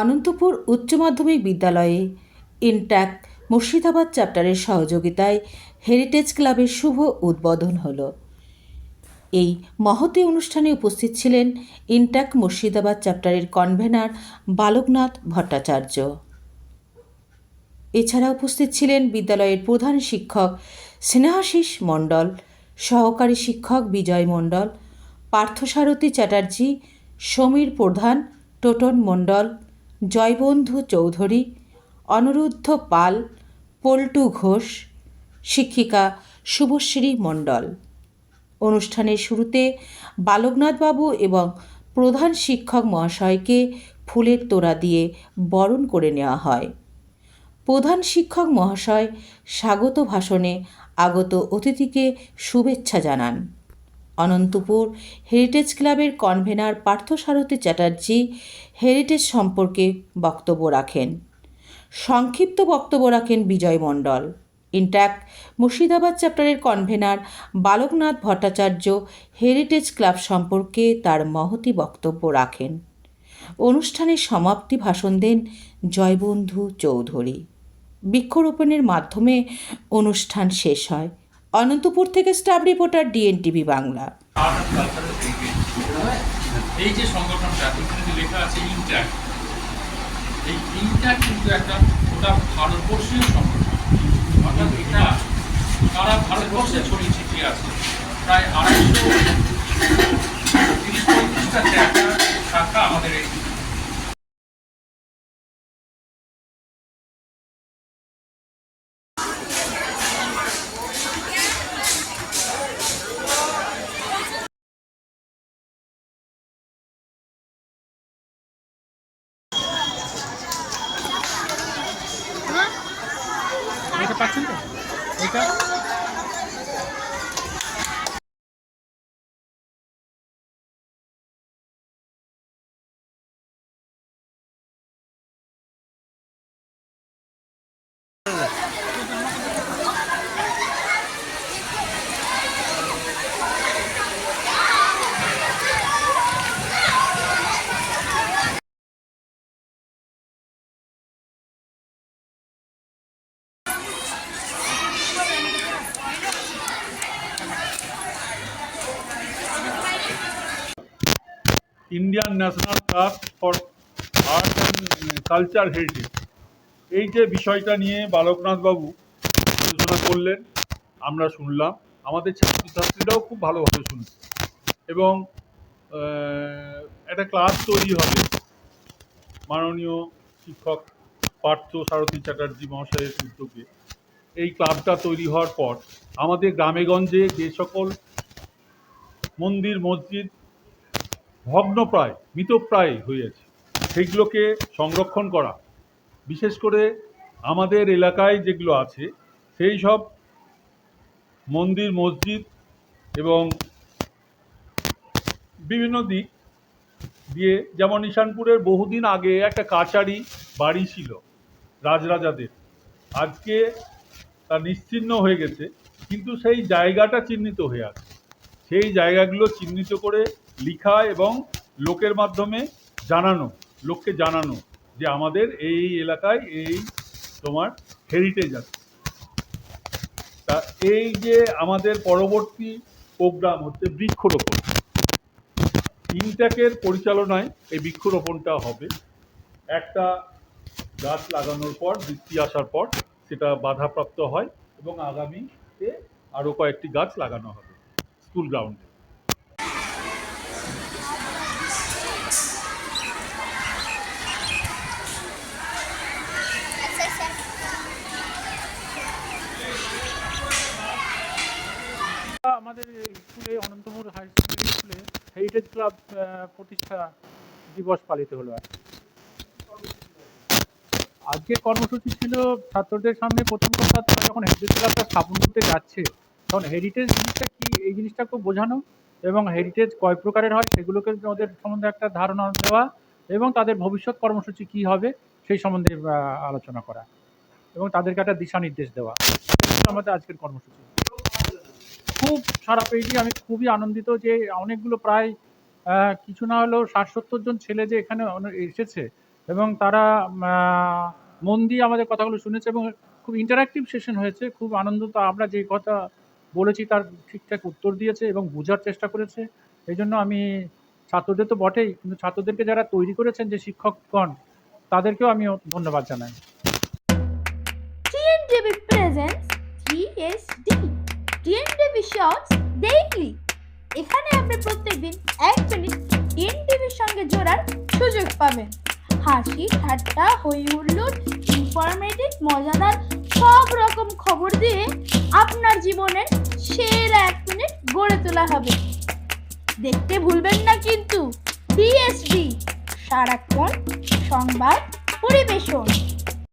অনন্তপুর উচ্চ মাধ্যমিক বিদ্যালয়ে ইনট্যাক মুর্শিদাবাদ চ্যাপ্টারের সহযোগিতায় হেরিটেজ ক্লাবের শুভ উদ্বোধন হলো। এই মহতী অনুষ্ঠানে উপস্থিত ছিলেন ইনট্যাক মুর্শিদাবাদ চ্যাপ্টারের কনভেনার বালকনাথ ভট্টাচার্য। এছাড়া উপস্থিত ছিলেন বিদ্যালয়ের প্রধান শিক্ষক স্নেহাশিস মণ্ডল, সহকারী শিক্ষক বিজয় মণ্ডল, পার্থসারথী চ্যাটার্জি, সমীর প্রধান টোটন মণ্ডল জয়বন্ধু চৌধুরী, অনিরুদ্ধ পাল, পল্টু ঘোষ, শিক্ষিকা শুভশ্রী মণ্ডল। অনুষ্ঠানের শুরুতে বালকনাথবাবু এবং প্রধান শিক্ষক মহাশয়কে ফুলের তোড়া দিয়ে বরণ করে নেওয়া হয়। প্রধান শিক্ষক মহাশয় স্বাগত ভাষণে আগত অতিথিকে শুভেচ্ছা জানান। অনন্তপুর হেরিটেজ ক্লাবের কনভেনার পার্থসারথী চ্যাটার্জি হেরিটেজ সম্পর্কে বক্তব্য রাখেন। সংক্ষিপ্ত বক্তব্য রাখেন বিজয় মণ্ডল। ইন্ট্যাক্ট মুর্শিদাবাদ চ্যাপ্টারের convener Balaknath Bhattacharya heritage club সম্পর্কে তার মহতি বক্তব্য রাখেন। অনুষ্ঠানের সমাপ্তি ভাষণ দেন জয়বন্ধু চৌধুরী। বৃক্ষরোপণের মাধ্যমে অনুষ্ঠান শেষ হয়। অনন্তপুর থেকে স্টাফ রিপোর্টার ডিএনটিভি বাংলা। এই যে সংগঠনটা লেখা আছে ইন্ট্যাক্ট। এই ইন্ট্যাক্ট কিন্তু একটা গোটা ভারতবর্ষীয় সংগঠন। অর্থাৎ এটা সারা ভারতবর্ষে ছড়িয়ে ছিটিয়ে আছে। প্রায় আড়াইশো তিরিশ পঁয়ত্রিশটা শাখা আমাদের এই Indian National Trust for Art and Culture Heritage এই যে বিষয়টা নিয়ে বালকনাথবাবু আলোচনা করলেন, আমরা শুনলাম। আমাদের ছাত্রছাত্রীরাও খুব ভালোভাবে শুনছে। এবং একটা ক্লাস তৈরি হবে। মাননীয় শিক্ষক পার্থ সারথী চ্যাটার্জি মহাশয়ের উদ্যোগে। এই ক্লাবটা তৈরি হওয়ার পর আমাদের গ্রামেগঞ্জে যে সকল মন্দির, মসজিদ ভগ্নপ্রায়, মৃতপ্রায় হয়েছে সেইগুলোকে সংরক্ষণ করা। বিশেষ করে আমাদের এলাকায় যেগুলো আছে, সেই সব মন্দির, মসজিদ এবং বিভিন্ন দিক দিয়ে, যেমন ঈশানপুরের বহুদিন আগে একটা কাচারি বাড়ি ছিল রাজরাজাদের। আজকে তা নিশ্চিহ্ন হয়ে গেছে, কিন্তু সেই জায়গাটা চিহ্নিত হয়ে আছে। সেই জায়গাগুলো চিহ্নিত করে লিখা এবং লোকের মাধ্যমে জানানো, লোককে জানানো যে আমাদের এই এলাকায় এই তোমার হেরিটেজ আছে। তা এই যে আমাদের পরবর্তী প্রোগ্রাম হচ্ছে বৃক্ষরোপণ। ইনট্যাকের পরিচালনায় এই বৃক্ষরোপণটা হবে। একটা গাছ লাগানোর পর, বৃষ্টি আসার পর সেটা বাধাপ্রাপ্ত হয় এবং আগামীতে আরও কয়েকটি গাছ লাগানো হবে স্কুল গ্রাউন্ডে আমাদের স্কুলে, অনন্তপুর হাই সেকেন্ডারি স্কুলে হেরিটেজ ক্লাব প্রতিষ্ঠা দিবস পালিত হলো আজ। আজকের কর্মসূচি ছিল ছাত্রদের সামনে প্রথম কথা তারা যখন হেরিটেজ ক্লাবটা স্থাপন করতে যাচ্ছে, তখন হেরিটেজ জিনিসটা কি? এই জিনিসটা খুব বোঝানো এবং হেরিটেজ কয় প্রকারের হয় সেগুলোকে ওদের সম্বন্ধে একটা ধারণা দেওয়া এবং তাদের ভবিষ্যৎ কর্মসূচি কি হবে সেই সম্বন্ধে আলোচনা করা এবং তাদেরকে একটা দিশা নির্দেশ দেওয়া আমাদের আজকের কর্মসূচি। খুব সারা পেয়েছি। আমি খুবই আনন্দিত যে অনেকগুলো প্রায় কিছু না হলেও ষাট সত্তর জন ছেলে যে এখানে এসেছে এবং তারা মন দিয়ে আমাদের কথাগুলো শুনেছে এবং খুব ইন্টারাক্টিভ সেশন হয়েছে। খুব আনন্দ তো আমরা যে কথা বলেছি তার ঠিকঠাক উত্তর দিয়েছে এবং বোঝার চেষ্টা করেছে। এই জন্য আমি, ছাত্রদের তো বটেই, কিন্তু ছাত্রদেরকে যারা তৈরি করেছেন যে শিক্ষকগণ, তাদেরকেও আমি ধন্যবাদ জানাই। Shorts Daily এখানে আপনি প্রত্যেকদিন এক মিনিট টিএনটিভির সঙ্গে জোড়ার সুযোগ পাবেন। হাসি, ঠাট্টা, হই হুল্লোড় ইনফরমেটিভ মজাদার, সব রকম খবর দিয়ে আপনার জীবনের সেরা এক মিনিট গড়ে তোলা হবে। দেখতে ভুলবেন না কিন্তু টিএসডি সারাক্ষণ সংবাদ পরিবেশন।